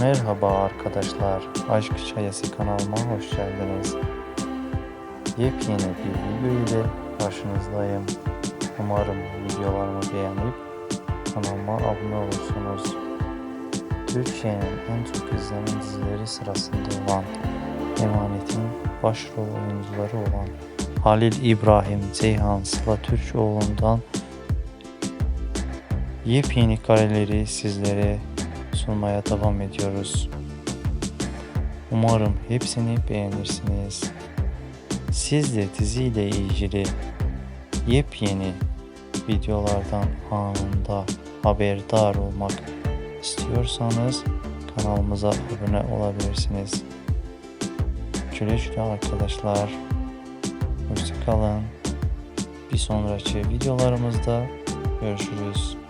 Merhaba arkadaşlar, Aşk Çayası kanalıma hoş geldiniz. Yepyeni bir video ile karşınızdayım. Umarım videolarımı beğenip kanalıma abone olursunuz. Türkiye'nin en çok izlenen dizileri sırasında olan Emanet'in başrol oyuncuları olan Halil İbrahim, Ceyhan Sıla Türkoğlu'ndan yepyeni kareleri sizlere sunmaya devam ediyoruz. Umarım hepsini beğenirsiniz. Siz de diziyle ilgili yepyeni videolardan anında haberdar olmak istiyorsanız kanalımıza abone olabilirsiniz. Güle güle arkadaşlar. Hoşçakalın. Bir sonraki videolarımızda görüşürüz.